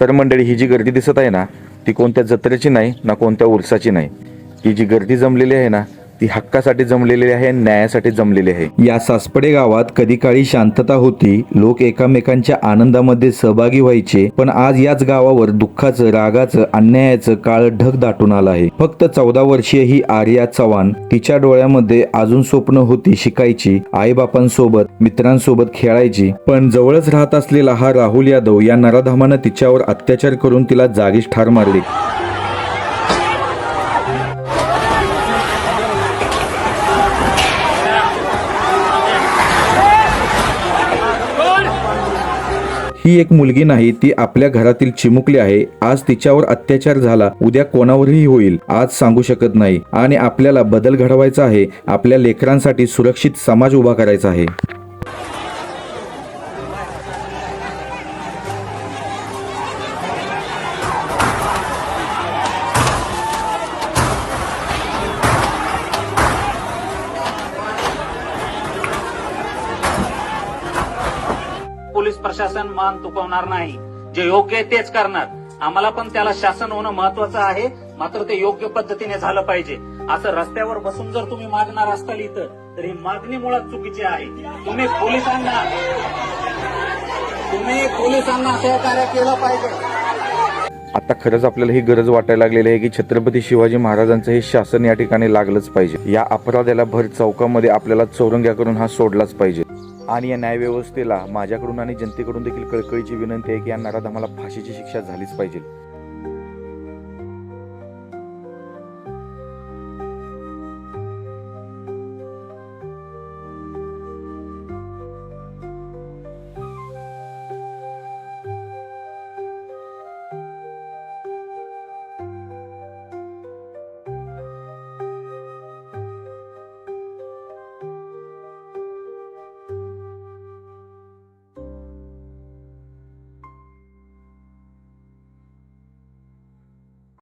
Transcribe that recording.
तर मंडळी ही जी गर्दी दिसत आहे ना ती कोणत्या जत्रेची नाही ना कोणत्या उरसाची नाही. ही जी गर्दी जमलेली आहे ना ती हक्कासाठी जमलेली आहे न्यायासाठी जमलेली आहे. या सासपडे गावात कधी काळी शांतता होती लोक एकामेकांच्या आनंदामध्ये सहभागी व्हायचे पण आज याच गावावर दुःखाचं रागाचं अन्यायाचं काळ ढग दाटून आलं आहे. फक्त चौदा वर्षीय ही आर्या चव्हाण तिच्या डोळ्यामध्ये अजून स्वप्न होती शिकायची आईबापांसोबत मित्रांसोबत खेळायची पण जवळच राहत असलेला हा राहुल यादव या नराधामानं तिच्यावर अत्याचार करून तिला जागीच ठार मारली. ही एक मुलगी नाही ती आपल्या घरातील चिमुकली आहे. आज तिच्यावर अत्याचार झाला उद्या कोणावरही होईल आज सांगू शकत नाही. आणि आपल्याला बदल घडवायचा आहे आपल्या लेकरांसाठी सुरक्षित समाज उभा करायचा आहे. पोलीस प्रशासन मान तुकवणार नाही. जे योग्य आहे तेच करणार. आम्हाला पण त्याला शासन होणं महत्वाचं आहे. मात्र ते योग्य पद्धतीने झालं पाहिजे. असं रस्त्यावर बसून जर तुम्ही मागणार असाल इथं तर ही मागणी मुळात चुकीची आहे. तुम्ही पोलिसांना तुम्ही पोलिसांना सहकार्य केलं पाहिजे. आता खरंच आपल्याला ही गरज वाटायला लागलेली आहे की छत्रपती शिवाजी महाराजांचं हे शासन या ठिकाणी लागलंच पाहिजे. या अपराधाला भर चौकामध्ये आपल्याला चौरंग्या करून हा सोडलाच पाहिजे. आणि या न्यायव्यवस्थेला माझ्याकडून आणि जनतेकडून देखील कळकळीची विनंती आहे की या नराधमाला फाशीची शिक्षा झालीच पाहिजे.